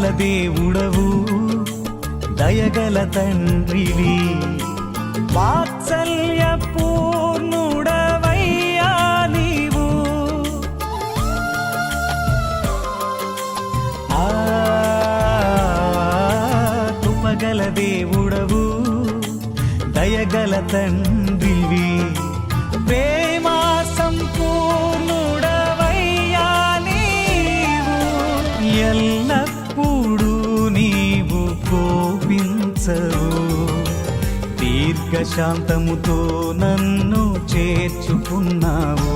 కృపగల దేవుడవు దయగల తండ్రివి. వాత్సల్య పూర్ణుడవయ్యా నీవు. ఆ కృపగల దేవుడవు దయగల తండ్రివి. ప్రేమా తీర్చవు దీర్ఘశాంతముతో నన్ను చేర్చుకున్నావు.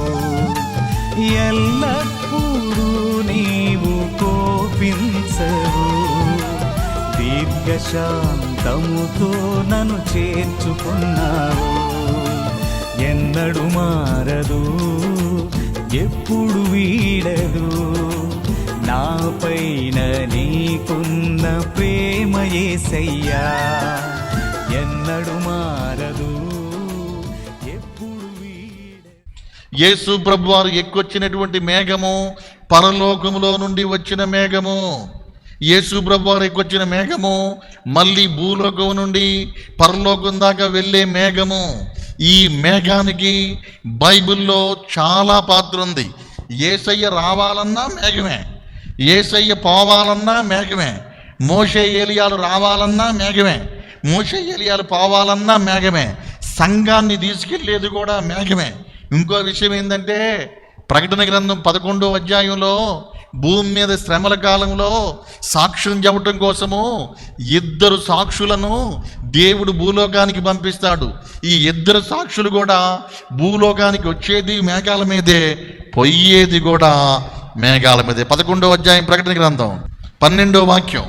ఎల్లప్పుడూ నీవు కోపించవు. దీర్ఘశాంతముతో నన్ను చేర్చుకున్నావు. ఎన్నడు మారదు ఎప్పుడు వీడదు. నాపైన నీకున్న ప్రేమ ఏసయ్యా ఎన్నడు మారదు ఎప్పుడు యేసు ప్రభు వారు ఎక్కువచ్చినటువంటి మేఘము పరలోకములో నుండి వచ్చిన మేఘము. యేసు ప్రభు వారు ఎక్కువచ్చిన మేఘము మళ్ళీ భూలోకం నుండి పరలోకం దాకా వెళ్ళే మేఘము. ఈ మేఘానికి బైబిల్లో చాలా పాత్ర ఉంది. ఏసయ్య రావాలన్నా మేఘమే. ఏసయ్య పోవాలన్నా మేఘమే. మోషే ఏలియాలు రావాలన్నా మేఘమే. మోషే ఏలియాలు పోవాలన్నా మేఘమే. సంఘాన్ని తీసుకెళ్ళేది కూడా మేఘమే. ఇంకో విషయం ఏంటంటే ప్రకటన గ్రంథం పదకొండో అధ్యాయంలో భూమి మీద శ్రమల కాలంలో సాక్ష్యం చెప్పటం కోసము ఇద్దరు సాక్షులను దేవుడు భూలోకానికి పంపిస్తాడు. ఈ ఇద్దరు సాక్షులు కూడా భూలోకానికి వచ్చేది మేఘాల మీదే పొయ్యేది కూడా మేఘాల మీదే. పదకొండో అధ్యాయం ప్రకటన గ్రంథం. పన్నెండో వాక్యం.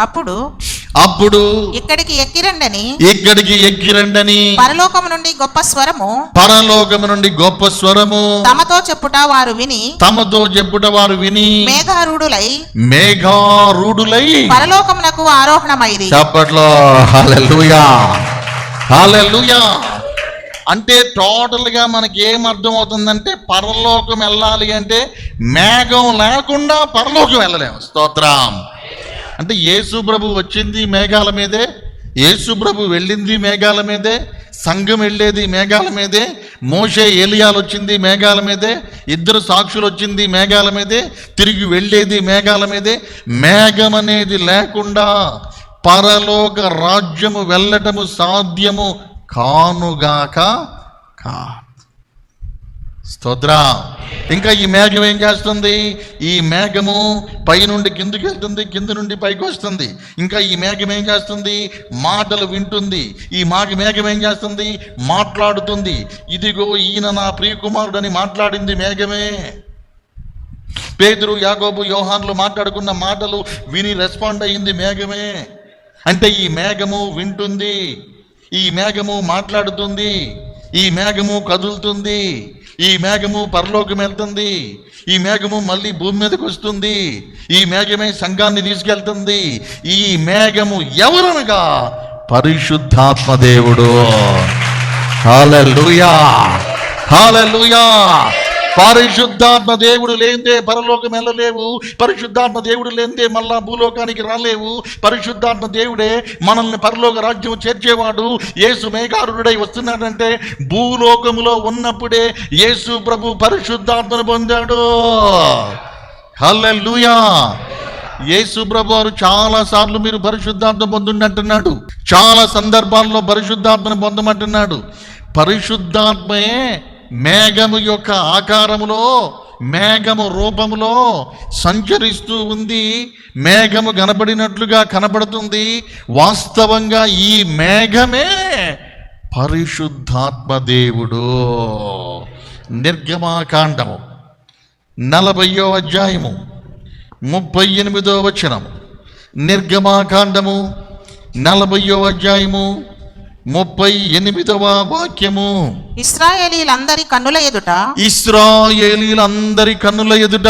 అప్పుడు అప్పుడు ఇక్కడికి ఎక్కిరండని ఇక్కడికి ఎక్కిరండని పరలోకము నుండి గొప్ప స్వరము పరలోకము నుండి గొప్ప స్వరము తమతో చెప్పుట వారు విని తమతో చెప్పుట వారు విని మేఘారూఢులై మేఘారూఢులై పరలోకమునకు ఆరోహణమైరి. చప్పట్లో. హల్లెలూయా. హల్లెలూయా. అంటే టోటల్గా మనకి ఏం అర్థం అవుతుందంటే పరలోకం వెళ్ళాలి అంటే మేఘం లేకుండా పరలోకం వెళ్ళలేము. స్తోత్రం. అంటే యేసు ప్రభు వచ్చింది మేఘాల మీదే యేసు ప్రభు వెళ్ళింది మేఘాల మీదే సంఘం వెళ్ళేది మేఘాల మీదే మోషే ఏలియాలు వచ్చింది మేఘాల మీదే ఇద్దరు సాక్షులు వచ్చింది మేఘాల మీదే తిరిగి వెళ్ళేది మేఘాల మీదే. మేఘం అనేది లేకుండా పరలోక రాజ్యము వెళ్ళటము సాధ్యము కానుగాక కా స్తోత్ర. ఇంకా ఈ మేఘం ఏం చేస్తుంది? ఈ మేఘము పైనుండి కిందికి వెళ్తుంది కింద నుండి పైకి వస్తుంది. ఇంకా ఈ మేఘం ఏం చేస్తుంది? మాటలు వింటుంది. ఈ మాఘ మేఘం ఏం చేస్తుంది? మాట్లాడుతుంది. ఇదిగో ఈయన నా ప్రియకుమారుడు అని మాట్లాడింది మేఘమే. పేదరు యాగోబు యోహాన్లు మాట్లాడుకున్న మాటలు విని రెస్పాండ్ అయ్యింది మేఘమే. అంటే ఈ మేఘము వింటుంది. ఈ మేఘము మాట్లాడుతుంది. ఈ మేఘము కదులుతుంది. ఈ మేఘము పరలోకం వెళ్తుంది. ఈ మేఘము మళ్ళీ భూమి మీదకి వస్తుంది. ఈ మేఘమే సంఘాన్ని తీసుకెళ్తుంది. ఈ మేఘము ఎవరనగా పరిశుద్ధాత్మ దేవుడు. హాలూయా హాలూయా పరిశుద్ధాత్మ దేవుడు లేనిదే పరలోకం వెళ్ళలేవు. పరిశుద్ధాత్మ దేవుడు లేనిదే మళ్ళా భూలోకానికి రాలేవు. పరిశుద్ధాత్మ దేవుడే మనల్ని పరలోక రాజ్యం చేర్చేవాడు. యేసు మేఘారుడై వస్తున్నాడంటే భూలోకములో ఉన్నప్పుడే యేసు ప్రభు పరిశుద్ధాత్మను పొందాడు. హల్లెలూయా! యేసు ప్రభు వారు చాలా సార్లు మీరు పరిశుద్ధాత్మ పొందండి అంటున్నాడు చాలా సందర్భాల్లో పరిశుద్ధాత్మను పొందమంటున్నాడు. పరిశుద్ధాత్మే మేఘము యొక్క ఆకారములో మేఘము రూపములో సంచరిస్తూ ఉంది. మేఘము కనబడినట్లుగా కనబడుతుంది. వాస్తవంగా ఈ మేఘమే పరిశుద్ధాత్మ దేవుడు. నిర్గమాకాండము. నలభయో అధ్యాయము. ముప్పై ఎనిమిదో వచనము. నిర్గమాకాండము. నలభయో అధ్యాయము. ముప్పై ఎనిమిదవ వాక్యము. ఇస్రాయేలీలందరి కన్నుల ఎదుట ఇస్రాయేలీలందరి కన్నుల ఎదుట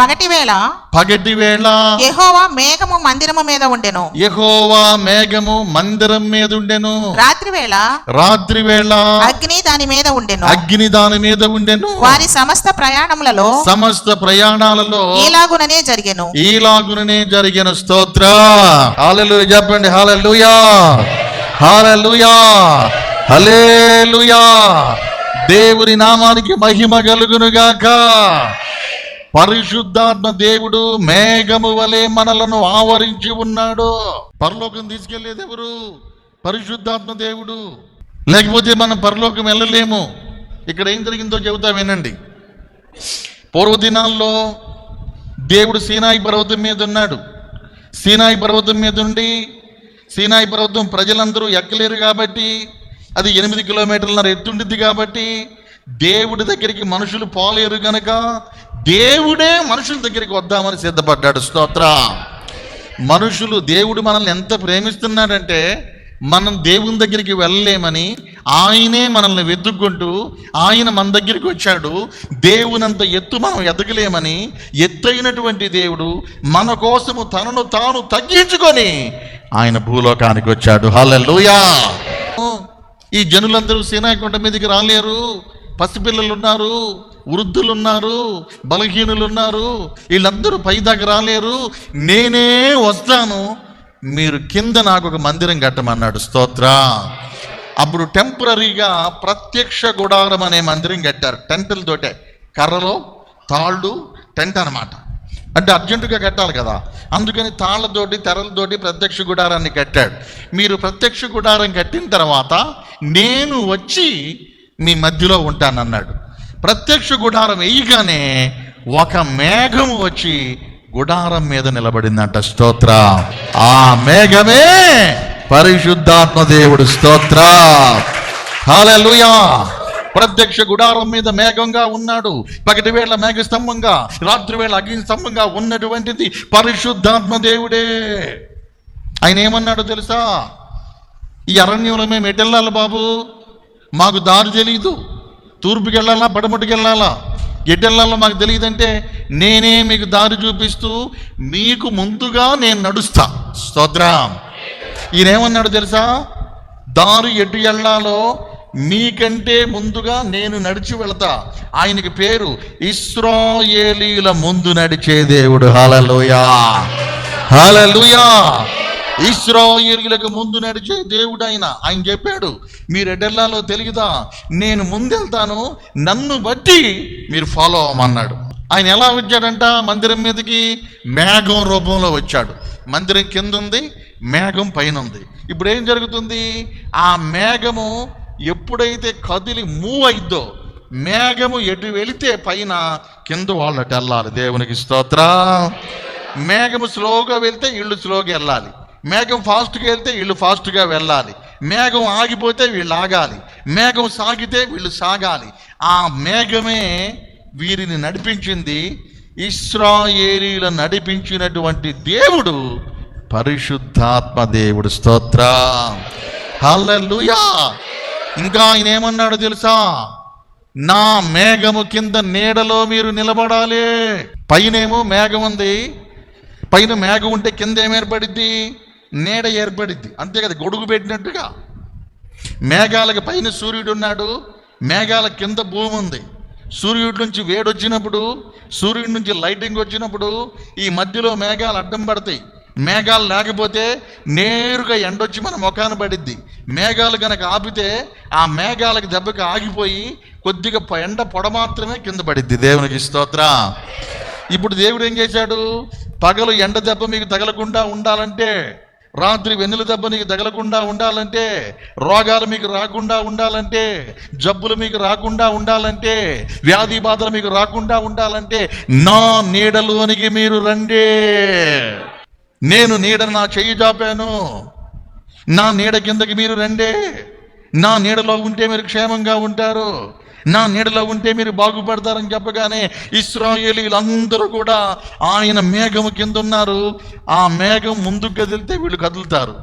పగటి వేళ పగటి వేళ యెహోవా మేఘము మందిరము మీద ఉండెను. యెహోవా మేఘము మందిరం మీద ఉండెను. రాత్రి వేళ రాత్రి వేళ అగ్ని దాని మీద ఉండెను. అగ్ని దాని మీద ఉండెను. వారి సమస్త ప్రయాణములలో సమస్త ప్రయాణాలలో ఈలాగుననే జరిగెను. ఈలాగుననే జరిగిన స్తోత్ర. హాలెలూయా చెప్పండి హాలెలూయా. హాలెలూయా హల్లెలూయా దేవుని నామానికి మహిమ కలుగునుగాక. పరిశుద్ధాత్మ దేవుడు మేఘము వలె మనలను ఆవరించి ఉన్నాడు. పరలోకం తీసుకెళ్ళేది ఎవరు? పరిశుద్ధాత్మ దేవుడు. లేకపోతే మనం పరలోకం వెళ్ళలేము. ఇక్కడ ఏం జరిగిందో చెబుతా వినండి. పూర్వదినాల్లో దేవుడు సీనాయి పర్వతం మీద ఉన్నాడు. సీనాయి పర్వతం మీద ఉండి సీనాయి పర్వతం ప్రజలందరూ ఎక్కలేరు కాబట్టి అది ఎనిమిది కిలోమీటర్ల ఎత్తుండిద్ది కాబట్టి దేవుడి దగ్గరికి మనుషులు పోలేరు గనక దేవుడే మనుషుల దగ్గరికి వద్దామని సిద్ధపడ్డాడు. స్తోత్ర. మనుషులు దేవుడు మనల్ని ఎంత ప్రేమిస్తున్నాడంటే మనం దేవుని దగ్గరికి వెళ్ళలేమని ఆయనే మనల్ని వెతుక్కుంటూ ఆయన మన దగ్గరికి వచ్చాడు. దేవునంత ఎత్తు మనం ఎదగలేమని ఎత్తైనటువంటి దేవుడు మన కోసము తనను తాను తగ్గించుకొని ఆయన భూలోకానికి వచ్చాడు. హల్లెలూయా! ఈ జనులందరూ సేనాకొండ మీదకి రాలేరు. పసిపిల్లలు ఉన్నారు వృద్ధులు ఉన్నారు బలహీనులు ఉన్నారు వీళ్ళందరూ పై దాకా రాలేరు. నేనే వస్తాను. మీరు కింద నాకు ఒక మందిరం కట్టమన్నాడు. స్తోత్ర! అప్పుడు టెంపరీగా ప్రత్యక్ష గుడారం అనే మందిరం కట్టారు. టెంటులతోటే కర్రలో తాళ్ళు టెంట్ అన్నమాట. అంటే అర్జెంటుగా కట్టాలి కదా. అందుకని తాళ్ళతోటి తెరలతోటి ప్రత్యక్ష గుడారాన్ని కట్టాడు. మీరు ప్రత్యక్ష గుడారం కట్టిన తర్వాత నేను వచ్చి మీ మధ్యలో ఉంటానన్నాడు. ప్రత్యక్ష గుడారం వేయగానే ఒక మేఘం వచ్చి గుడారం మీద నిలబడిందంట. స్తోత్ర. ఆ మేఘమే పరిశుద్ధాత్మ దేవుడు స్తోత్ర. హల్లెలూయా. ప్రత్యక్ష గుడారం మీద మేఘంగా ఉన్నాడు. పగటి వేళ మేఘ స్తంభంగా రాత్రి వేళ అగ్ని స్తంభంగా ఉన్నటువంటిది పరిశుద్ధాత్మ దేవుడే ఆయన ఏమన్నాడో తెలుసా? ఈ అరణ్యంలో మేము ఎటు వెళ్ళాలి బాబు? మాకు దారి తెలియదు తూర్పుకి వెళ్ళాలా పడమటికి వెళ్ళాలా ఎటు వెళ్ళాలో మాకు తెలియదంటే నేనే మీకు దారి చూపిస్తూ మీకు ముందుగా నేను నడుస్తా. స్తోత్రం. ఈయనేమన్నాడు తెలుసా? దారు ఎటు వెళ్ళాలో మీకంటే ముందుగా నేను నడిచి వెళతా. ఆయనకి పేరు ఇస్రాయేలీల ముందు నడిచే దేవుడు. హలలుయా హలలుయా ఇస్రాయేలీలకు ముందు నడిచే దేవుడు ఆయన. ఆయన చెప్పాడు మీరు ఎడెల్లాలో తెలియదా నేను ముందెళ్తాను నన్ను బట్టి మీరు ఫాలో అవ్వమన్నాడు. ఆయన ఎలా వచ్చాడంట? మందిరం మీదకి మేఘం రూపంలో వచ్చాడు. మందిరం కింద ఉంది మేఘం పైన ఉంది ఇప్పుడు ఏం జరుగుతుంది? ఆ మేఘము ఎప్పుడైతే కదిలి మూవ్ అయిద్దో మేఘము ఎటు వెళితే పైన కింద వాళ్ళటి వెళ్ళాలి దేవునికి స్తోత్ర. మేఘము స్లోగా వెళ్తే ఇళ్ళు స్లోగా వెళ్ళాలి. మేఘం ఫాస్ట్గా వెళ్తే వీళ్ళు ఫాస్ట్గా వెళ్ళాలి. మేఘం ఆగిపోతే వీళ్ళు ఆగాలి. మేఘం సాగితే వీళ్ళు సాగాలి. ఆ మేఘమే వీరిని నడిపించింది. ఇస్రాయేలీల నడిపించినటువంటి దేవుడు పరిశుద్ధాత్మ దేవుడు స్తోత్ర. హల్లెలూయా. ఇంకా ఆయన ఏమన్నాడు తెలుసా? నా మేఘము కింద నీడలో మీరు నిలబడాలి. పైనేమో మేఘం ఉంది. పైన మేఘం ఉంటే కింద ఏం ఏర్పడిద్ది? నీడ ఏర్పడిద్ది. అంతే కదా గొడుగు పెట్టినట్టుగా. మేఘాలకు పైన సూర్యుడు ఉన్నాడు. మేఘాల కింద భూమి ఉంది. సూర్యుడి నుంచి వేడొచ్చినప్పుడు సూర్యుడి నుంచి లైటింగ్ వచ్చినప్పుడు ఈ మధ్యలో మేఘాలు అడ్డం పడతాయి. మేఘాలు లేకపోతే నేరుగా ఎండొచ్చి మన ముఖాన పడిద్ది. మేఘాలు కనుక ఆపితే ఆ మేఘాలకు దెబ్బకి ఆగిపోయి కొద్దిగా ఎండ పొడ మాత్రమే కింద పడిద్ది. దేవునికి స్తోత్ర. ఇప్పుడు దేవుడు ఏం చేశాడు? పగలు ఎండ దెబ్బ మీకు తగలకుండా ఉండాలంటే రాత్రి వెన్నుల దెబ్బ నీకు తగలకుండా ఉండాలంటే రోగాలు మీకు రాకుండా ఉండాలంటే జబ్బులు మీకు రాకుండా ఉండాలంటే వ్యాధి బాధలు మీకు రాకుండా ఉండాలంటే నా నీడలోనికి మీరు రండి. నేను నీడ నా చెయ్యి చాపాను నా నీడ కిందకి మీరు రండే. నా నీడలో ఉంటే మీరు క్షేమంగా ఉంటారు. నా నీడలో ఉంటే మీరు బాగుపడతారని చెప్పగానే ఇస్రాయేలీలందరూ కూడా ఆయన మేఘము కింద ఉన్నారు ఆ మేఘం ముందుకు కదిలితే వీళ్ళు కదులుతారు.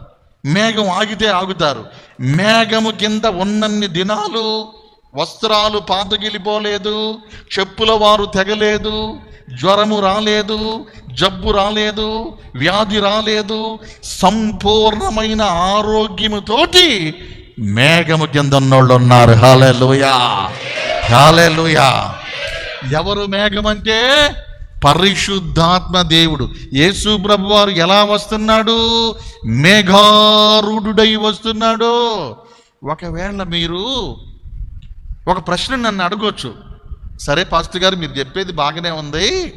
మేఘం ఆగితే ఆగుతారు. మేఘము కింద ఉన్నన్ని దినాలు వస్త్రాలు పాతగిలిపోలేదు చెప్పుల వారు తెగలేదు జ్వరము రాలేదు జబ్బు రాలేదు వ్యాధి రాలేదు. సంపూర్ణమైన ఆరోగ్యముతోటి మేఘము కిందన్నోళ్ళు ఉన్నారు. హాలెలుయా హాలెలుయా ఎవరు మేఘమంటే పరిశుద్ధాత్మ దేవుడు. యేసు ప్రభు వారు ఎలా వస్తున్నాడు? మేఘారుడై వస్తున్నాడు. ఒకవేళ మీరు ఒక ప్రశ్న నన్ను అడగొచ్చు. సరే పాస్టర్ గారు మీరు చెప్పేది బాగానే ఉంది.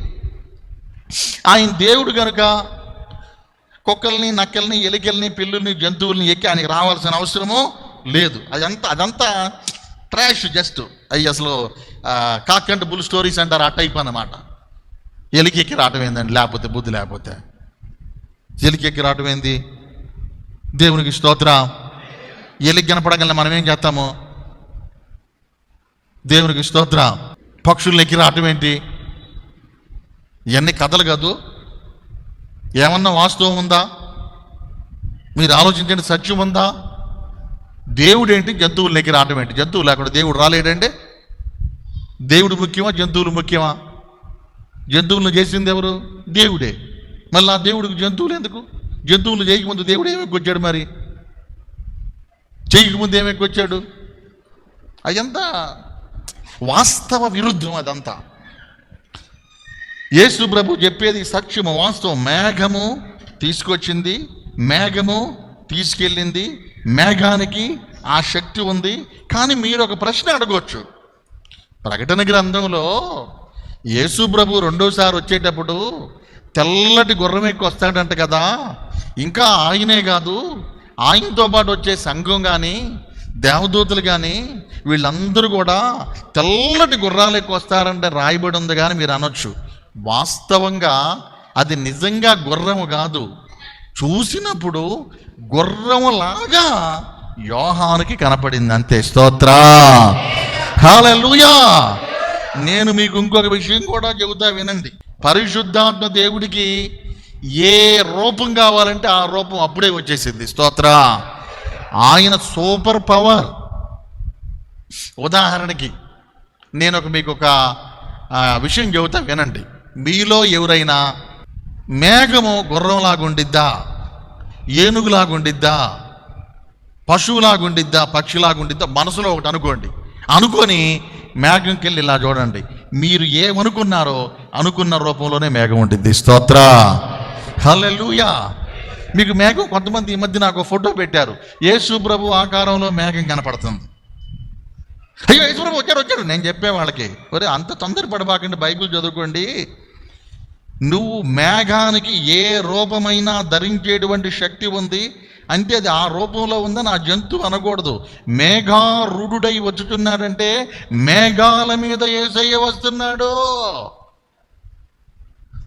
ఆయన దేవుడు కనుక కుక్కల్ని నక్కల్ని ఎలికల్ని పిల్లుల్ని జంతువుల్ని ఎక్కి ఆయనకి రావాల్సిన అవసరము లేదు. అదంతా అదంతా ట్రాష్ జస్ట్. అవి అసలు కాక్ అండ్ బుల్ స్టోరీస్ అంటారు ఆ టైప్ అన్నమాట. ఎలికి ఎక్కి రావటం ఏందండి? లేకపోతే బుద్ధి లేకపోతే. ఎలికి ఎక్కి రావటం ఏంది? దేవునికి స్తోత్రం. ఎలికి కనపడగల మనం ఏం చేస్తాము? దేవునికి స్తోత్ర. పక్షుల్ని ఎక్కి రావటం ఏంటి? ఇవన్నీ కథలు కాదు. ఏమన్నా వాస్తవం ఉందా? మీరు ఆలోచించండి సత్యం ఉందా? దేవుడు ఏంటి జంతువులు లెక్కి రావటం ఏంటి? జంతువు లేకుండా దేవుడు రాలేడండి. దేవుడు ముఖ్యమా? జంతువులు ముఖ్యమా? జంతువులను చేసింది ఎవరు? దేవుడే. మళ్ళీ ఆ దేవుడికి జంతువులు ఎందుకు? జంతువులు చేయకముందు దేవుడు ఏమెక్కొచ్చాడు మరి? చేయకముందు ఏమెక్కొచ్చాడు వచ్చాడు అదంతా వాస్తవ విరుద్ధం అదంతా. యేసు ప్రభు చెప్పేది సత్యము వాస్తవం. మేఘము తీసుకొచ్చింది మేఘము తీసుకెళ్ళింది మేఘానికి ఆ శక్తి ఉంది. కానీ మీరు ఒక ప్రశ్న అడగవచ్చు ప్రకటన గ్రంథంలో యేసు ప్రభు రెండోసారి వచ్చేటప్పుడు తెల్లటి గుర్రం ఎక్కువ వస్తాడంట కదా. ఇంకా ఆయనే కాదు ఆయనతో పాటు వచ్చే సంఘం కానీ దేవదూతలు కానీ వీళ్ళందరూ కూడా తెల్లటి గుర్రాలు ఎక్కువ వస్తారంటే రాయబడి ఉంది కానీ మీరు అనొచ్చు. వాస్తవంగా అది నిజంగా గుర్రము కాదు. చూసినప్పుడు గుర్రములాగా యోహానికి కనపడింది అంతే. స్తోత్ర. హల్లెలూయా. నేను మీకు ఇంకొక విషయం కూడా చెబుతా వినండి. పరిశుద్ధాత్మ దేవుడికి ఏ రూపం కావాలంటే ఆ రూపం అప్పుడే వచ్చేసింది. స్తోత్ర. ఆయన సూపర్ పవర్. ఉదాహరణకి నేను ఒక మీకు ఒక విషయం చెబుతా వినండి. మీలో ఎవరైనా మేఘము గుర్రంలాగుండిద్దా ఏనుగులాగుండిద్దా పశువులాగుండిద్దా పక్షిలాగుండిద్దా మనసులో ఒకటి అనుకోండి. అనుకొని మేఘంకి వెళ్ళి ఇలా చూడండి. మీరు ఏమనుకున్నారో అనుకున్న రూపంలోనే మేఘం ఉండిద్ది. స్తోత్ర. హల్లెలూయా. మీకు మేఘం కొంతమంది ఈ మధ్య నాకు ఫోటో పెట్టారు. యేసు ప్రభు ఆకారంలో మేఘం కనపడుతుంది. అయ్యో యేసుప్రభు వచ్చారు వచ్చారు. నేను చెప్పే వాళ్ళకి ఒరే అంత తొందరపడబాకండి బైబిల్ చదువుకోండి. నువ్వు మేఘానికి ఏ రూపమైనా ధరించేటువంటి శక్తి ఉంది. అంటే అది ఆ రూపంలో ఉందని ఆ జంతువు అనకూడదు. మేఘారుడై వచ్చుతున్నాడంటే మేఘాల మీద ఏసయ్య వస్తున్నాడు.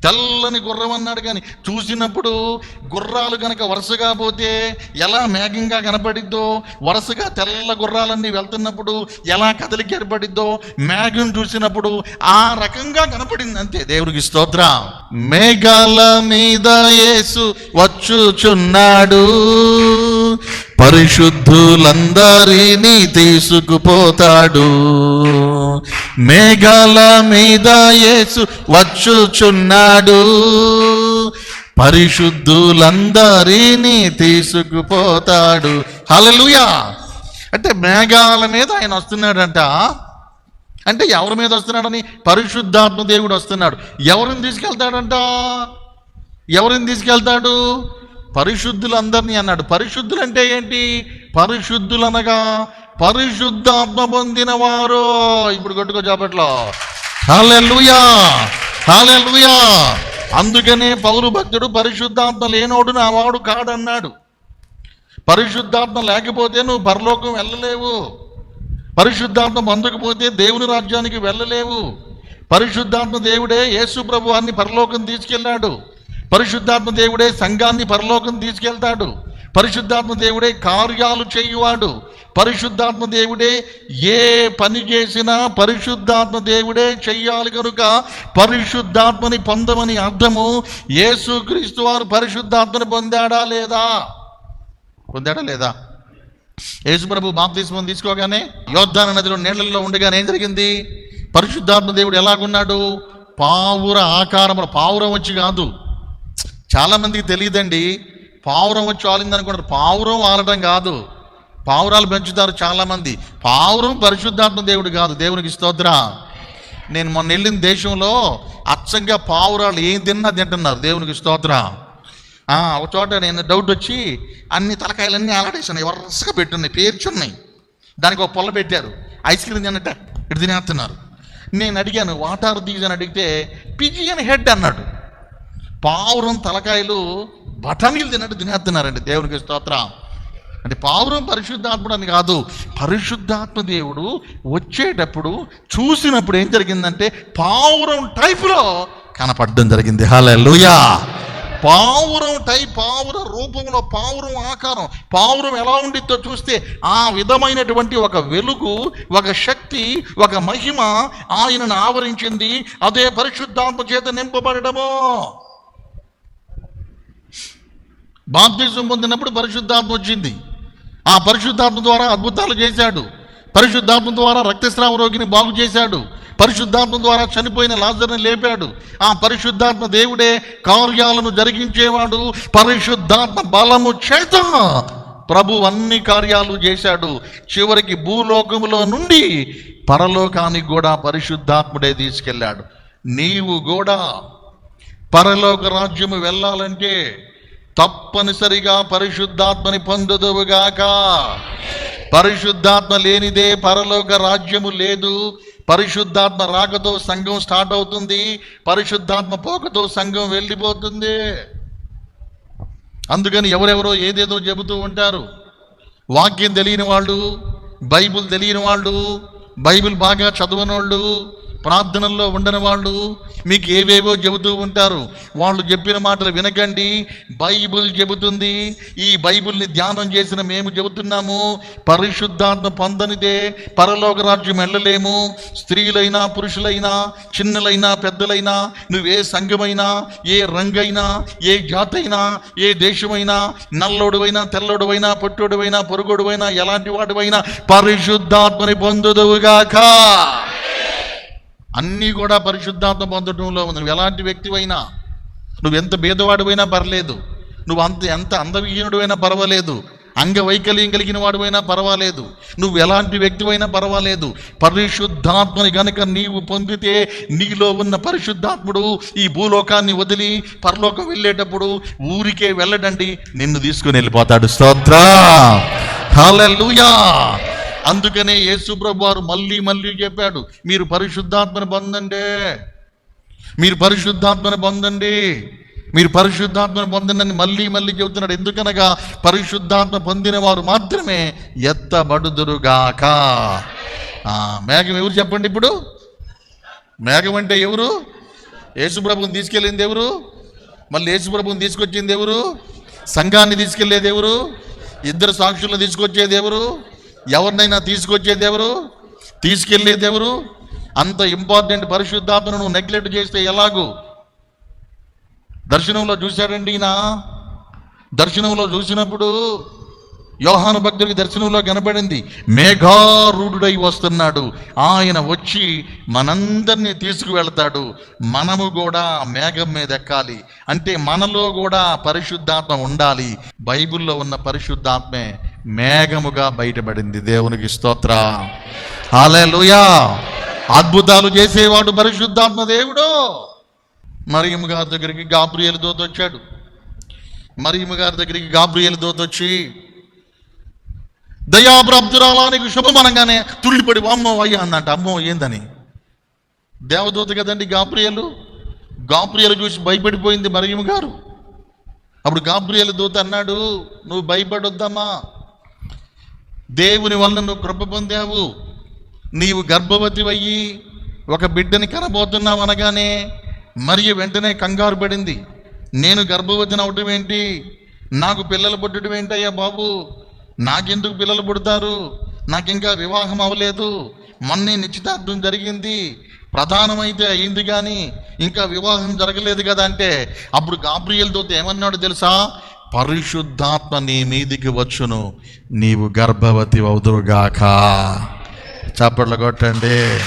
తెల్లని గుర్రం అన్నాడు కానీ చూసినప్పుడు గుర్రాలు కనుక వరుసగా పోతే ఎలా మేఘంగా కనపడిద్దో వరుసగా తెల్ల గుర్రాలన్నీ వెళ్తున్నప్పుడు ఎలా కదలికి ఏర్పడిద్దో మేఘం చూసినప్పుడు ఆ రకంగా కనపడింది అంతే దేవుడికి స్తోత్ర. మేఘాల మీద యేసు వచ్చుచున్నాడు. పరిశుద్ధులందరినీ తీసుకుపోతాడు. మేఘాల మీద యేసు వచ్చుచున్నాడు. పరిశుద్ధులందరినీ తీసుకుపోతాడు. హలలుయా అంటే మేఘాల మీద ఆయన వస్తున్నాడంట. అంటే ఎవరి మీద వస్తున్నాడని? పరిశుద్ధాత్మ దేవుడు వస్తున్నాడు. ఎవరిని తీసుకెళ్తాడంట? ఎవరిని తీసుకెళ్తాడు? పరిశుద్ధులందరినీ అన్నాడు. పరిశుద్ధులు అంటే ఏంటి? పరిశుద్ధులనగా పరిశుద్ధాత్మ పొందిన వారు ఇప్పుడు కొట్టుకో చేపట్లో హాలెలుయా హాలెలుయా అందుకనే పౌరు భక్తుడు పరిశుద్ధాత్మ లేనోడు నా వాడు కాడన్నాడు. పరిశుద్ధాత్మ లేకపోతే నువ్వు పరలోకం వెళ్ళలేవు. పరిశుద్ధాత్మ పొందకపోతే దేవుని రాజ్యానికి వెళ్ళలేవు. పరిశుద్ధాత్మ దేవుడే యేసు ప్రభు అన్ని పరలోకం తీసుకెళ్ళాడు. పరిశుద్ధాత్మ దేవుడే సంఘాన్ని పరలోకం తీసుకెళ్తాడు. పరిశుద్ధాత్మ దేవుడే కార్యాలు చేయువాడు. పరిశుద్ధాత్మ దేవుడే ఏ పని చేసినా పరిశుద్ధాత్మ దేవుడే చెయ్యాలి కనుక పరిశుద్ధాత్మని పొందమని అర్థము యేసుక్రీస్తు వారు పరిశుద్ధాత్మని పొందాడా లేదా? పొందాడా లేదా? యేసుప్రభు బాప్తిస్మం తీసుకోగానే యోద్ధాన నదిలో నీళ్ళల్లో ఉండగానే ఏం జరిగింది? పరిశుద్ధాత్మ దేవుడు ఎలాగున్నాడు? పావుర ఆకారమున పావురం వచ్చి కాదు. చాలామందికి తెలియదండి. పావురం వచ్చి ఆలింది అనుకుంటారు పావురం ఆలడం కాదు. పావురాలు పెంచుతారు చాలామంది పావురం పరిశుద్ధాత్మ దేవుడు కాదు. దేవునికి స్తోత్ర. నేను మొన్న వెళ్ళిన దేశంలో అచ్చంగా పావురాలు ఏం తిన్నా తింటున్నారు. దేవునికి స్తోత్ర. ఒక చోట నేను డౌట్ వచ్చి అన్ని తలకాయలన్నీ ఆలాడేసినాయి వరుసగా పెట్టున్నాయి. పేర్చున్నాయి. దానికి ఒక పొల్ల పెట్టారు. ఐస్ క్రీమ్ తిన్నట్ట. ఇటు తినేస్తున్నారు. నేను అడిగాను వాటార్ దీస్ అని అడిగితే పిజియన్ హెడ్ అన్నాడు. పావురం తలకాయలు బఠానీలు తిన్నట్టు తినేస్తున్నారండి. దేవునికి స్తోత్రం. అంటే పావురం పరిశుద్ధాత్ముడు అని కాదు పరిశుద్ధాత్మ దేవుడు వచ్చేటప్పుడు చూసినప్పుడు ఏం జరిగిందంటే పావురం టైపులో కనపడడం జరిగింది. హల్లెలూయా! పావురం టైప్ పావుర రూపంలో పావురం ఆకారం పావురం ఎలా ఉండిద్దో చూస్తే ఆ విధమైనటువంటి ఒక వెలుగు ఒక శక్తి ఒక మహిమ ఆయనను ఆవరించింది. అదే పరిశుద్ధాత్మ చేత నింపబడము బాప్తిజం పొందినప్పుడు పరిశుద్ధాత్మ వచ్చింది. ఆ పరిశుద్ధాత్మ ద్వారా అద్భుతాలు చేశాడు. పరిశుద్ధాత్మ ద్వారా రక్తస్రావ రోగిని బాగు చేశాడు. పరిశుద్ధాత్మ ద్వారా చనిపోయిన లాజర్ని లేపాడు. ఆ పరిశుద్ధాత్మ దేవుడే కార్యాలను జరిగించేవాడు. పరిశుద్ధాత్మ బలము చేత ప్రభు అన్ని కార్యాలు చేశాడు. చివరికి భూలోకములో నుండి పరలోకానికి కూడా పరిశుద్ధాత్ముడే తీసుకెళ్ళాడు. నీవు కూడా పరలోక రాజ్యము వెళ్ళాలంటే తప్పనిసరిగా పరిశుద్ధాత్మని పొందుదువుగాక. పరిశుద్ధాత్మ లేనిదే పరలోక రాజ్యము లేదు. పరిశుద్ధాత్మ రాకతో సంఘం స్టార్ట్ అవుతుంది. పరిశుద్ధాత్మ పోకతో సంఘం వెళ్ళిపోతుంది. అందుకని ఎవరెవరో ఏదేదో చెబుతూ ఉంటారు. వాక్యం తెలియని వాళ్ళు బైబిల్ తెలియని వాళ్ళు బైబిల్ బాగా చదవని వాళ్ళు ప్రార్థనల్లో ఉండని వాళ్ళు మీకు ఏవేవో చెబుతూ ఉంటారు. వాళ్ళు చెప్పిన మాటలు వినకండి. బైబిల్ చెబుతుంది. ఈ బైబిల్ని ధ్యానం చేసిన మేము చెబుతున్నాము. పరిశుద్ధాత్మ పొందనిదే. పరలోక రాజ్యం వెళ్ళలేము. స్త్రీలైనా పురుషులైనా చిన్నలైనా పెద్దలైనా నువ్వే సంఘమైనా ఏ రంగైనా ఏ జాతైనా ఏ దేశమైనా నల్లోడువైనా తెల్లోడువైనా పొట్టోడువైనా పొరుగోడువైనా ఎలాంటి వాటివైనా పరిశుద్ధాత్మని పొందుదువుగాక. అన్నీ కూడా పరిశుద్ధాత్మ పొందడంలో ఉంది. నువ్వు ఎలాంటి వ్యక్తివైనా నువ్వు ఎంత భేదవాడివైనా పర్లేదు. నువ్వు అంత ఎంత అందవిహీనుడైనా పర్వాలేదు. అంగవైకల్యం కలిగిన వాడివైనా పర్వాలేదు. నువ్వు ఎలాంటి వ్యక్తివైనా పర్వాలేదు. పరిశుద్ధాత్మని గనుక నీవు పొందితే నీలో ఉన్న పరిశుద్ధాత్ముడు ఈ భూలోకాన్ని వదిలి పరలోకం వెళ్ళేటప్పుడు ఊరికే వెళ్ళడండి. నిన్ను తీసుకుని వెళ్ళిపోతాడు. స్తోత్ర. హాలూయా అందుకనే యేసుప్రభు వారు మళ్ళీ మళ్ళీ చెప్పాడు మీరు పరిశుద్ధాత్మను పొందండి. మీరు పరిశుద్ధాత్మను పొందండి. మీరు పరిశుద్ధాత్మను పొందండి మళ్ళీ మళ్ళీ చెబుతున్నాడు. ఎందుకనగా పరిశుద్ధాత్మ పొందిన వారు మాత్రమే ఎత్తబడుదురుగాక. మేఘం ఎవరు చెప్పండి ఇప్పుడు? మేఘం అంటే ఎవరు? యేసుప్రభుని తీసుకెళ్ళింది ఎవరు? మళ్ళీ యేసుప్రభుని తీసుకొచ్చింది ఎవరు? సంఘాన్ని తీసుకెళ్ళేది ఎవరు? ఇద్దరు సాక్షులను తీసుకొచ్చేది ఎవరు? ఎవరినైనా తీసుకొచ్చేది ఎవరు తీసుకెళ్ళేది ఎవరు అంత ఇంపార్టెంట్ పరిశుద్ధాత్మను నువ్వు నెగ్లెక్ట్ చేస్తే ఎలాగూ? దర్శనంలో చూశాడండి ఈయన? దర్శనంలో చూసినప్పుడు యోహాను భక్తుడికి దర్శనంలో కనబడింది. మేఘారూఢుడై వస్తున్నాడు. ఆయన వచ్చి మనందరినీ తీసుకువెళ్తాడు. మనము కూడా మేఘం మీద ఎక్కాలి. అంటే మనలో కూడా పరిశుద్ధాత్మ ఉండాలి. బైబిల్లో ఉన్న పరిశుద్ధాత్మే మేఘముగా బయటపడింది. దేవునికి స్తోత్ర. హల్లెలూయా! అద్భుతాలు చేసేవాడు పరిశుద్ధాత్మ దేవుడు. మరియమ్మ గారి దగ్గరికి గాబ్రియల్ దూత వచ్చాడు మరియమ్మ గారి దగ్గరికి గాబ్రియల్ దూత వచ్చి దయాప్రాప్తురాలానికి శుభమనగానే తుళ్ళిపడి అమ్మో అయ్యా అన్నట్టు అమ్మో ఏందని? దేవదూత కదండి గాబ్రియలు. గాబ్రియలు చూసి భయపడిపోయింది మరియమ్మ గారు. అప్పుడు గాబ్రియలు దూత అన్నాడు నువ్వు భయపడొద్దమ్మా. దేవుని వల్ల నువ్వు కృప పొందావు. నీవు గర్భవతి అయ్యి ఒక బిడ్డని కనబోతున్నావు అనగానే మరియు వెంటనే కంగారు పడింది. నేను గర్భవతిని అవటం ఏంటి? నాకు పిల్లలు పుట్టడం ఏంటయ్యా బాబు? నాకెందుకు పిల్లలు పుడతారు? నాకింకా వివాహం అవ్వలేదు. మొన్నే నిశ్చితార్థం జరిగింది. ప్రధానమైతే అయింది కానీ ఇంకా వివాహం జరగలేదు కదా అంటే అప్పుడు గాబ్రియల్ దూత ఏమన్నాడు తెలుసా? పరిశుద్ధాత్మ నీ మీదికి వచ్చును నీవు గర్భవతి అవుదురుగాక. చప్పట్లు కొట్టండి.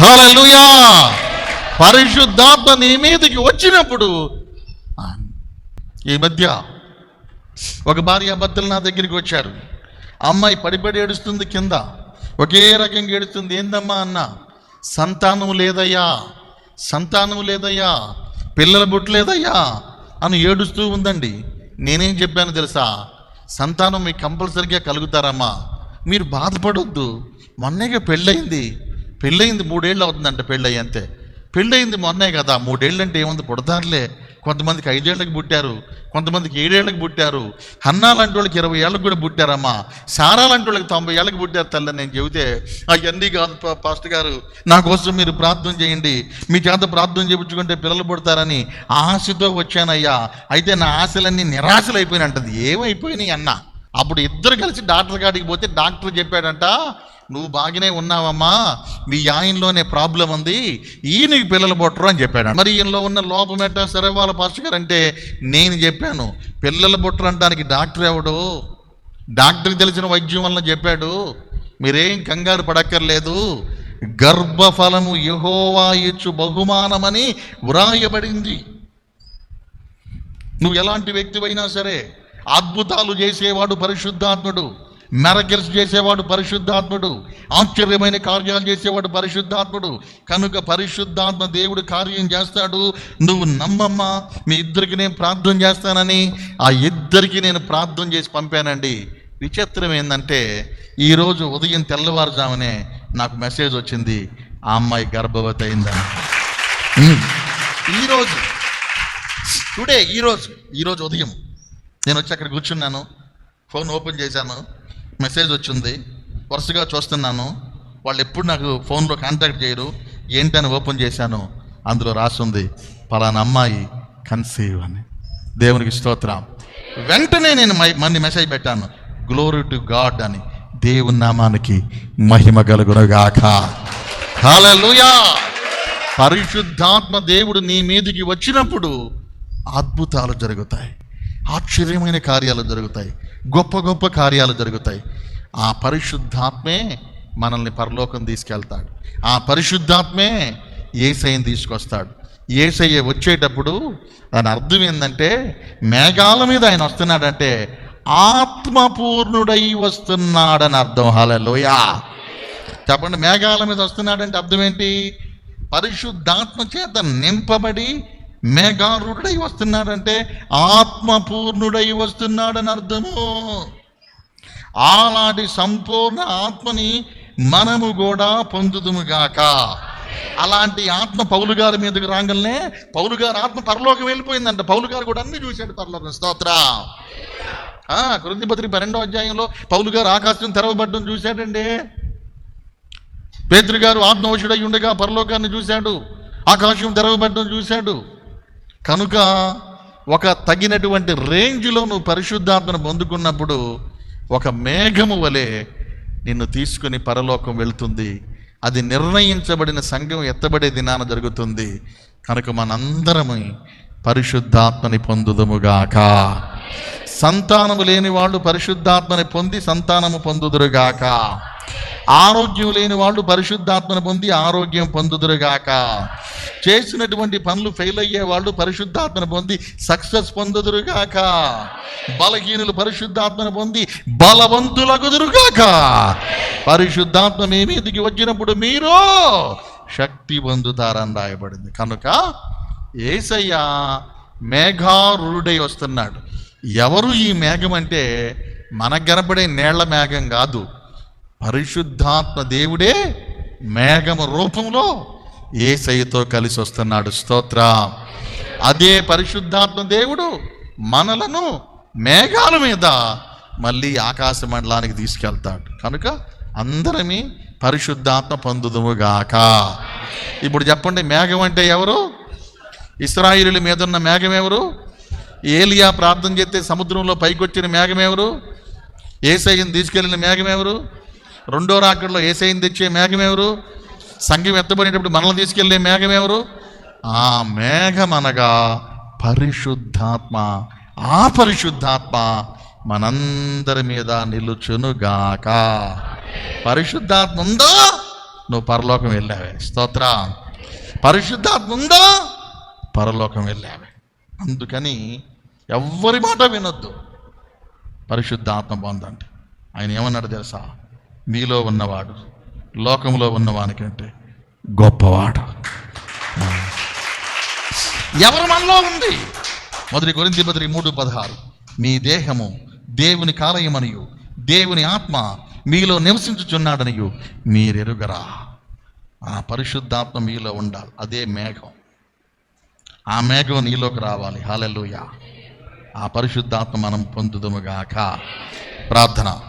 హలలుయా పరిశుద్ధాత్మ నీ మీదికి వచ్చినప్పుడు ఈ మధ్య ఒక భార్య భర్తలు నా దగ్గరికి వచ్చారు. అమ్మాయి పడిపడి ఏడుస్తుంది కింద. ఒకే రకంగా ఏడుస్తుంది ఏందమ్మా అన్న? సంతానం లేదయ్యా. సంతానం లేదయ్యా. పిల్లల బుట్టు లేదయ్యా. అని ఏడుస్తూ ఉందండి. నేనేం చెప్పాను తెలుసా? సంతానం మీకు కంపల్సరిగా కలుగుతారమ్మా. మీరు బాధపడొద్దు. మొన్నేగా పెళ్ళయింది. పెళ్ళయింది మూడేళ్ళు అవుతుందంట పెళ్ళయి అంతే. పెళ్ళయింది మొన్నే కదా. మూడేళ్ళు అంటే ఏముంది? పుడతారులే. కొంతమందికి ఐదేళ్ళకు పుట్టారు కొంతమందికి ఏడేళ్ళకు పుట్టారు. హన్నా లాంటి వాళ్ళకి ఇరవై ఏళ్ళకి కూడా పుట్టారమ్మా. సారా లాంటి వాళ్ళకి తొంభై ఏళ్ళకి పుట్టారు తల్లి నేను చెబితే అవన్నీ కాదు పాస్టర్ గారు నా కోసం మీరు ప్రార్థన చేయండి. మీ చేత ప్రార్థన చేయించుకుంటే పిల్లలు పుడతారని ఆశతో వచ్చానయ్యా. అయితే నా ఆశలన్నీ నిరాశలు అయిపోయినంటది ఏమైపోయినాయి అన్న? అప్పుడు ఇద్దరు కలిసి డాక్టర్ కాడికి పోతే డాక్టర్ చెప్పాడంట నువ్వు బాగానే ఉన్నావమ్మా. మీ ఆయనలోనే ప్రాబ్లం ఉంది. ఈయనకి పిల్లలు పుట్టరు అని చెప్పాడు. మరి ఈయనలో ఉన్న లోపం ఎట్టా సరే వాళ్ళ పాస్టర్ గారు అంటే నేను చెప్పాను. పిల్లలు పుట్టరు అంటానికి డాక్టర్ ఎవడు? డాక్టర్కి తెలిసిన వైద్యం వలన చెప్పాడు. మీరేం కంగారు పడక్కర్లేదు. గర్భఫలము యహోవా ఇచ్చు బహుమానమని వ్రాయబడింది. నువ్వు ఎలాంటి వ్యక్తివైనా సరే అద్భుతాలు చేసేవాడు పరిశుద్ధాత్ముడు. మెరకిల్స్ చేసేవాడు పరిశుద్ధాత్ముడు. ఆశ్చర్యమైన కార్యాలు చేసేవాడు పరిశుద్ధాత్ముడు. కనుక పరిశుద్ధాత్మ దేవుడు కార్యం చేస్తాడు. నువ్వు నమ్మమ్మా మీ ఇద్దరికి నేను ప్రార్థన చేస్తానని ఆ ఇద్దరికి నేను ప్రార్థన చేసి పంపానండి. విచిత్రం ఏంటంటే ఈరోజు ఉదయం తెల్లవారుజామునే నాకు మెసేజ్ వచ్చింది. ఆ అమ్మాయి గర్భవతి అయిందని ఈరోజు టుడే ఈరోజు ఈరోజు ఉదయం. నేను వచ్చి అక్కడ కూర్చున్నాను. ఫోన్ ఓపెన్ చేశాను. మెసేజ్ వచ్చింది. వరుసగా చూస్తున్నాను. వాళ్ళు ఎప్పుడు నాకు ఫోన్లో కాంటాక్ట్ చేయరు. ఏంటని ఓపెన్ చేశాను. అందులో రాసుంది పలానా అమ్మాయి కన్సీవ్ అని. దేవునికి స్తోత్రం. వెంటనే నేను మై- మన్ని మెసేజ్ పెట్టాను. గ్లోరీ టు గాడ్ అని. దేవుని నామానికి మహిమ కలుగునగాక. హలలుయా పరిశుద్ధాత్మ దేవుడు నీ మీదికి వచ్చినప్పుడు అద్భుతాలు జరుగుతాయి. ఆశ్చర్యమైన కార్యాలు జరుగుతాయి. గొప్ప గొప్ప కార్యాలు జరుగుతాయి. ఆ పరిశుద్ధాత్మే మనల్ని పరలోకం తీసుకెళ్తాడు. ఆ పరిశుద్ధాత్మే ఏసైని తీసుకొస్తాడు. ఏసయ్య వచ్చేటప్పుడు దాని అర్థం ఏంటంటే మేఘాల మీద ఆయన వస్తున్నాడంటే ఆత్మపూర్ణుడై వస్తున్నాడని అర్థం. హలలోయా చెప్పండి మేఘాల మీద వస్తున్నాడంటే అర్థం ఏంటి? పరిశుద్ధాత్మ చేత నింపబడి మేఘారుడై వస్తున్నాడంటే ఆత్మపూర్ణుడై వస్తున్నాడని అర్థము. అలాంటి సంపూర్ణ ఆత్మని మనము కూడా పొందుదుముగాక అలాంటి ఆత్మ పౌలు గారి మీదకి రాగలనే పౌలు గారు ఆత్మ పరలోకి వెళ్ళిపోయిందంట. పౌలు గారు కూడా అన్ని చూశాడు పరలోకం. స్తోత్ర. కృతి పత్రిక పన్నెండో అధ్యాయంలో పౌలు గారు ఆకాశం తెరవబడ్డం చూశాడండి. పేతురు గారు ఆత్మవశుడై ఉండగా పరలోకాన్ని చూశాడు. ఆకాశం తెరవబడ్డం చూశాడు. కనుక ఒక తగినటువంటి రేంజ్లో నువ్వు పరిశుద్ధాత్మను పొందుకున్నప్పుడు ఒక మేఘము వలె నిన్ను తీసుకుని పరలోకం వెళ్తుంది. అది నిర్ణయించబడిన సంఘం ఎత్తబడే దినాన జరుగుతుంది. కనుక మనందరము పరిశుద్ధాత్మని పొందుదుముగాక సంతానము లేని వాళ్ళు పరిశుద్ధాత్మని పొంది సంతానము పొందుదురుగాక ఆరోగ్యం లేని వాళ్ళు పరిశుద్ధాత్మను పొంది ఆరోగ్యం పొందుదురుగాక. చేసినటువంటి పనులు ఫెయిల్ అయ్యే వాళ్ళు పరిశుద్ధాత్మను పొంది సక్సెస్ పొందుదురుగాక. బలహీనులు పరిశుద్ధాత్మను పొంది బలవంతులగుదురుగాక. పరిశుద్ధాత్మ మీ మీదికి వచ్చినప్పుడు మీరు శక్తి పొందుతారని రాయబడింది. కనుక ఏసయ్య మేఘారుడై వస్తున్నాడు. ఎవరు ఈ మేఘం అంటే మనకు కనపడే నీళ్ళ మేఘం కాదు. పరిశుద్ధాత్మ దేవుడే మేఘము రూపంలో ఏసైతో కలిసి వస్తున్నాడు. స్తోత్ర. అదే పరిశుద్ధాత్మ దేవుడు మనలను మేఘాల మీద మళ్ళీ ఆకాశ మండలానికి తీసుకెళ్తాడు. కనుక అందరమే పరిశుద్ధాత్మ పొందుదుముగాక ఇప్పుడు చెప్పండి మేఘం అంటే ఎవరు? ఇస్రాయిలుల మీద ఉన్న మేఘం ఎవరు? ఏలియా ప్రార్థన చేస్తే సముద్రంలో పైకొచ్చిన మేఘం ఎవరు? ఏసైని తీసుకెళ్ళిన మేఘం ఎవరు? రెండో రాకడలో ఏసైన్ తెచ్చే మేఘం ఎవరు సంఘం ఎత్తబడినప్పుడు మనల్ని తీసుకెళ్ళే మేఘం ఎవరు ఆ మేఘం అనగా పరిశుద్ధాత్మ ఆ పరిశుద్ధాత్మ మనందరి మీద నిలుచునుగాక. పరిశుద్ధాత్మ ఉందో? నువ్వు పరలోకం వెళ్ళావే. స్తోత్ర. పరిశుద్ధాత్మ ఉందో? పరలోకం వెళ్ళావే. అందుకని ఎవ్వరి మాట వినొద్దు. పరిశుద్ధాత్మ పొందండి ఆయన ఏమన్నాడు తెలుసా? మీలో ఉన్నవాడు లోకంలో ఉన్నవానికంటే గొప్పవాడు. ఎవరు మనలో ఉంది? మొదటి కొరింది మొదటి మూడు పదహారు. మీ దేహము దేవుని కాలయమనియు దేవుని ఆత్మ మీలో నివసించుచున్నాడనియు మీరెరుగరా? ఆ పరిశుద్ధాత్మ మీలో ఉండాలి. అదే మేఘం. ఆ మేఘం నీలోకి రావాలి. హాలెలుయ ఆ పరిశుద్ధాత్మ మనం పొందుదుముగాక ప్రార్థన.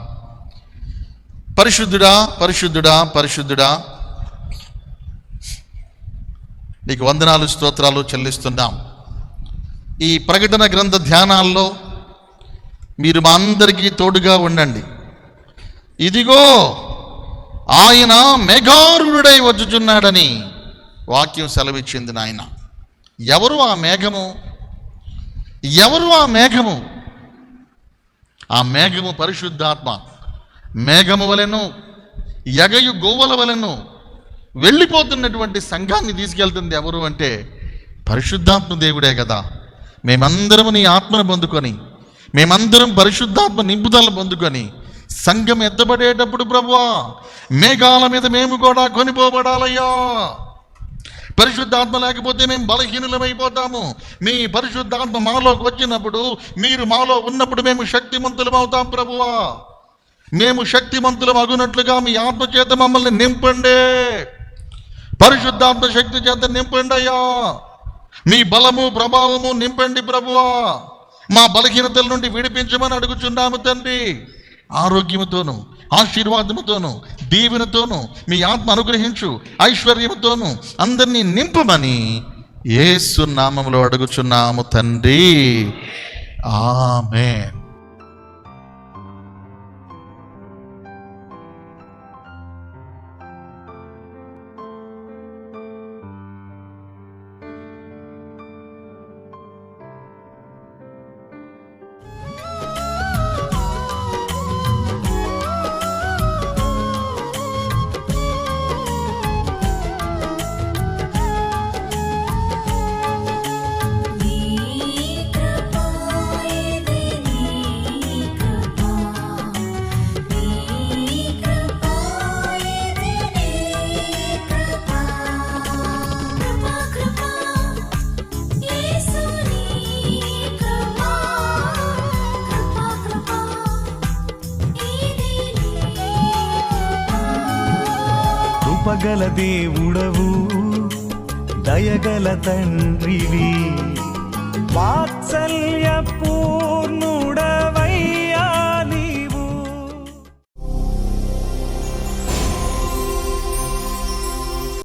పరిశుద్ధుడా పరిశుద్ధుడా పరిశుద్ధుడా. నీకు వందనాలు స్తోత్రాలు చెల్లిస్తున్నాం. ఈ ప్రకటన గ్రంథ ధ్యానాల్లో మీరు మా అందరికీ తోడుగా ఉండండి. ఇదిగో ఆయన మేఘారుడై వచ్చుచున్నాడని వాక్యం సెలవిచ్చింది నాయన. ఎవరు ఆ మేఘము? ఎవరు ఆ మేఘము? ఆ మేఘము పరిశుద్ధాత్మ. మేఘము వలెను ఎగయు గోవల వలెను వెళ్ళిపోతున్నటువంటి సంఘాన్ని తీసుకెళ్తుంది ఎవరు అంటే పరిశుద్ధాత్మ దేవుడే కదా. మేమందరం నీ ఆత్మను పొందుకొని మేమందరం పరిశుద్ధాత్మ నింపుదల పొందుకొని సంఘం ఎత్తబడేటప్పుడు ప్రభువా మేఘాల మీద మేము కూడా కొనిపోబడాలయ్యా. పరిశుద్ధాత్మ లేకపోతే మేము బలహీనులమైపోతాము. మీ పరిశుద్ధాత్మ మాలోకి వచ్చినప్పుడు మీరు మాలో ఉన్నప్పుడు మేము శక్తిమంతులం అవుతాం ప్రభువా. మేము శక్తిమంతులం అగునట్లుగా మీ ఆత్మ చేత మమ్మల్ని నింపండి. పరిశుద్ధాత్మ శక్తి చేత నింపండి అయ్యా. మీ బలము ప్రభావము నింపండి ప్రభువా. మా బలహీనతల నుండి విడిపించమని అడుగుచున్నాము తండ్రి. ఆరోగ్యముతోను ఆశీర్వాదముతోను దీవెనతోను మీ ఆత్మ అనుగ్రహించు ఐశ్వర్యముతోను అందరినీ నింపమని ఏసు నామములో అడుగుచున్నాము తండ్రి. ఆమె కృపగల దేవుడవు దయగల తండ్రివి. వాత్సల్యపు